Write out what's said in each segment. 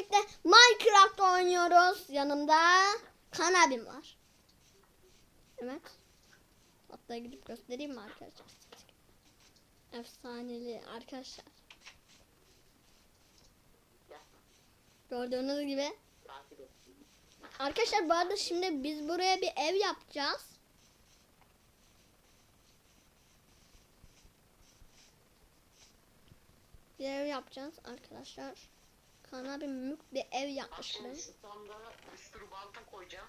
birlikte Minecraft oynuyoruz. Yanımda Kan abim var. Evet. Hatta gidip göstereyim mi arkadaşlar? Efsaneli arkadaşlar. Gördüğünüz gibi. Arkadaşlar bu arada şimdi biz buraya bir ev yapacağız. Bir ev yapacağız arkadaşlar. Kan abi mük bir ev Bak yapmış şimdi ben. şu sandığa bir sürü balta koyacağım.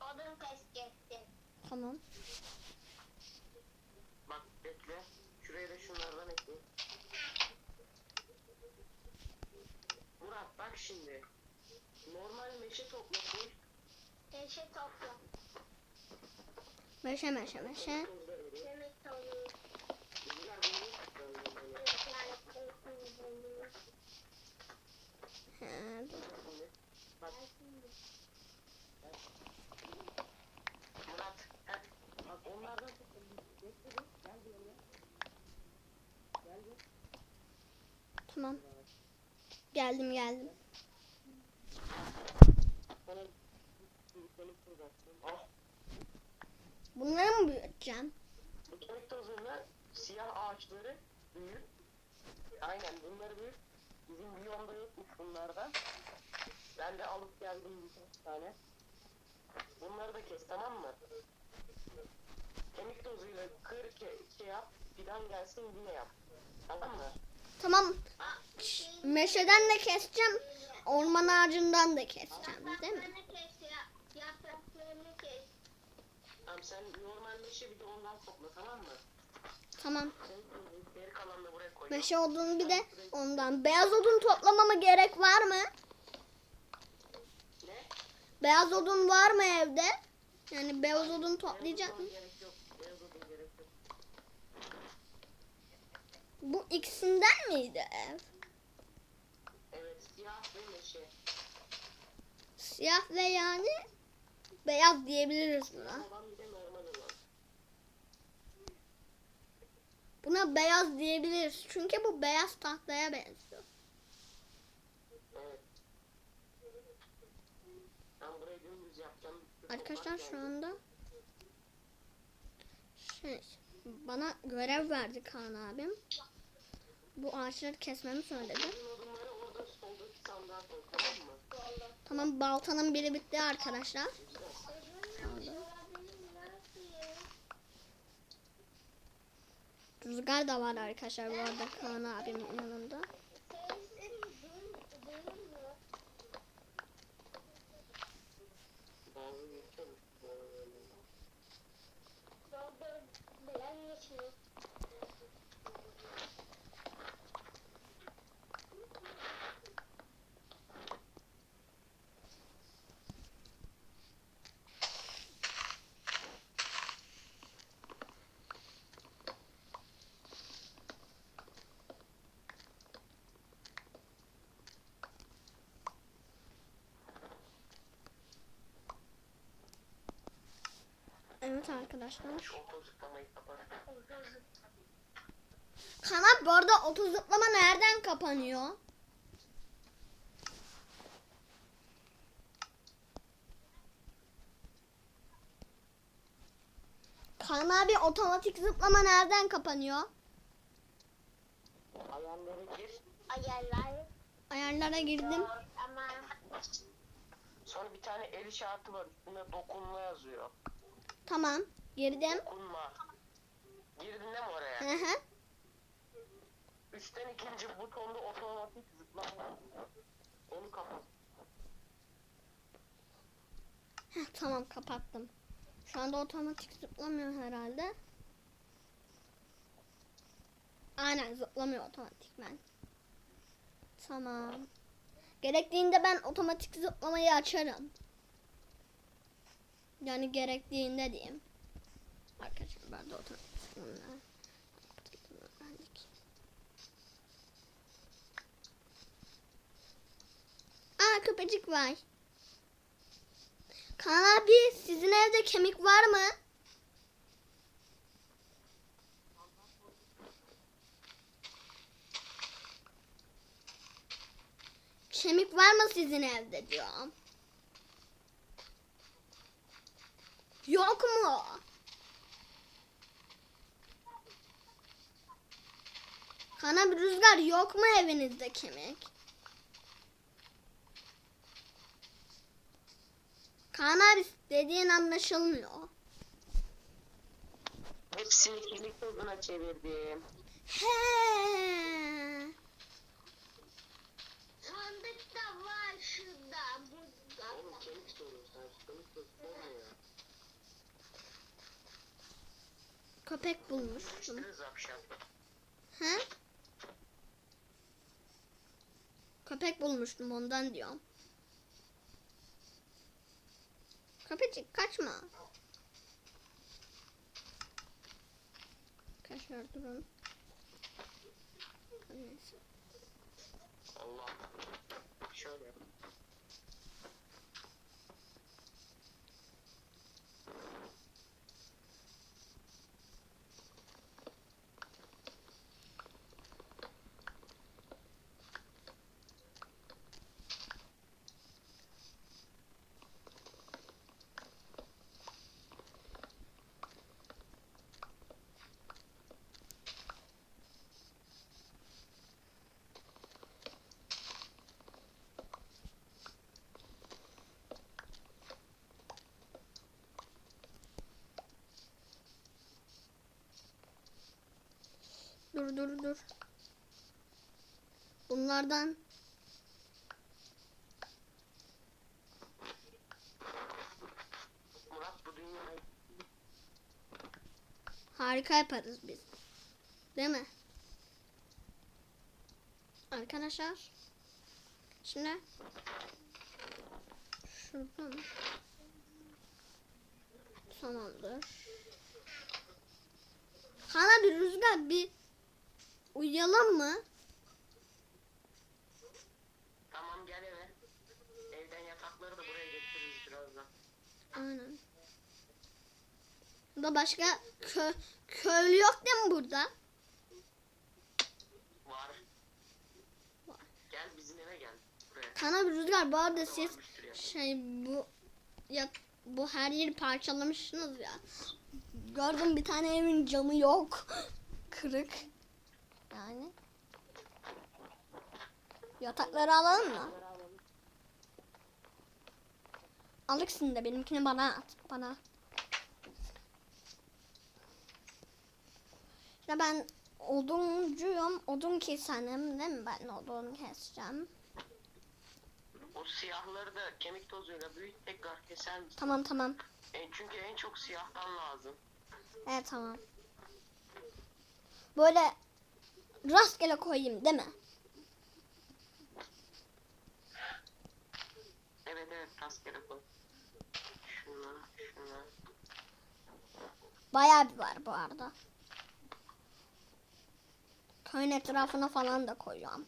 Odun kesecektim. Tamam. Bak bekle. Şuraya da şunlardan ekleyeyim. Murat bak şimdi. Normal meşe topla koy. Keşe topla. Meşe meşe meşe. Yemek topla. Rüzgar bunu niye tutuyorsun böyle? He, dur. Şimdi Bak Murat. heh. Bak onlardan topla. Bekle bir. Gel buraya. Gel bir. Tamam. Geldim geldim. Bunları mı büyüteceğim? Kemik tozuyla siyah ağaçları büyür. Aynen bunları büyür. Bizim biyomda yokmuş bunlardan. Ben de alıp geldim birkaç tane. Bunları da kes tamam mı? Kemik tozuyla kır ke şey yap. Fidan gelsin yine yap. Tamam mı? Tamam. Meşeden de keseceğim. Orman ağacından da keseceğim değil mi? Tamam sen normal meşe bir de ondan topla tamam mı? Tamam. Kemik tozu geri kalanını buraya koy. Meşe odun bir de ondan. Beyaz odun toplamama gerek var mı? Ne? Beyaz odun var mı evde? Yani beyaz odun toplayacak mı? Gerek yok. Beyaz odun gerek yok. Bu ikisinden miydi ev? Evet siyah ve meşe. Siyah ve yani beyaz diyebiliriz buna. Buna beyaz diyebiliriz. Çünkü bu beyaz tahtaya benziyor. Evet. Arkadaşlar şu anda şey, bana görev verdi Kaan abim. Bu ağaçları kesmemi söyledi. Tamam baltanın biri bitti arkadaşlar. Rüzgar da var arkadaşlar bu arada Kaan abimin yanında. Evet arkadaşlar. Kanat bu arada oto zıplama nereden kapanıyor? Kaan abi otomatik zıplama nereden kapanıyor? Ayarlara gir. Ayarlar. Ayarlara girdim. Ama Sonra bir tane el işareti var. Üstünde dokunma yazıyor. Tamam. Girdim. Dokunma. Girdin değil mi oraya? Hı hı. Üstten ikinci butonda otomatik zıplama. Onu kapat. Heh, tamam kapattım. Şu anda otomatik zıplamıyor herhalde. Aynen zıplamıyor otomatikmen. Tamam. Gerektiğinde ben otomatik zıplamayı açarım. Yani gerektiğinde diyeyim. Arkadaşlar ben de öğrendik. Aa köpecik var. Kaan abi sizin evde kemik var mı? Kemik var mı sizin evde diyorum. Yok mu? Kana bir rüzgar yok mu evinizde kemik? Kaan abi dediğin anlaşılmıyor. Hepsini kemik tozuna çevirdim. He. Sandık da var şurada. Burada. Oğlum kemik tozu sen kemik tozu olmuyor. Köpek zapşan. He? Köpek bulmuştum ondan diyorum. Köpecik kaçma. Arkadaşlar durun. Neyse. Allah. Şöyle. Dur dur dur. Bunlardan harika yaparız biz. Değil mi? Arkadaşlar. Şimdi şuradan tamamdır. Hana bir rüzgar bir uyuyalım mı? Tamam gel eve. Evden yatakları da buraya getiririz birazdan. Aynen. Da başka kö köylü yok değil mi burada? Var. Var. Gel bizim eve gel. Buraya. Kana bir rüzgar bu arada siz şey bu ya bu her yeri parçalamışsınız ya. Gördüm bir tane evin camı yok. Kırık. Yani. Yatakları alalım mı? Alırsın da benimkini bana at. Bana. Ya ben oduncuyum. Odun kesenim değil mi? Ben odun keseceğim. O siyahları da kemik tozuyla büyük tekrar keser misin? Tamam tamam. En, çünkü en çok siyahtan lazım. Evet tamam. Böyle rastgele koyayım değil mi? Evet evet rastgele koy. Şuna şuna. Bayağı bir var bu arada. Köyün etrafına falan da koyuyorum.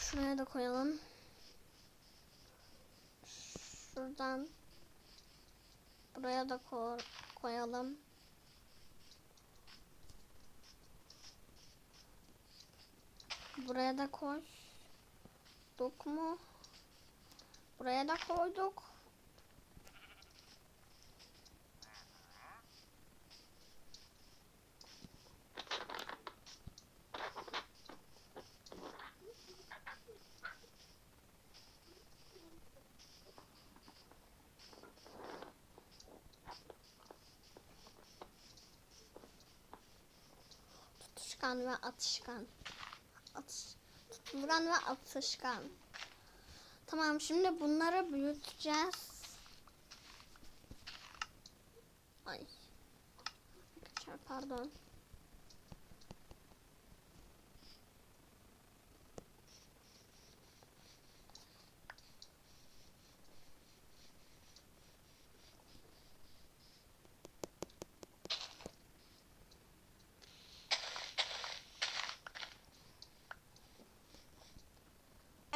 Şuraya da koyalım. Şuradan buraya da ko- koyalım. Buraya da koy. Dok mu? Buraya da koyduk. Tutuşkan ve atışkan. Tutulgan ve atışkan. Tamam şimdi bunları büyüteceğiz. Ay. Pardon.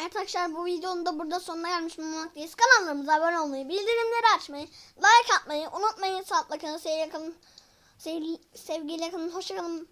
Evet arkadaşlar bu videonun da burada sonuna gelmiş bulunmaktayız. Kanallarımıza abone olmayı, bildirimleri açmayı, like atmayı unutmayın. Sağlıkla kalın, sevgiyle kalın, sevgi- sevgiyle kalın, hoşça kalın.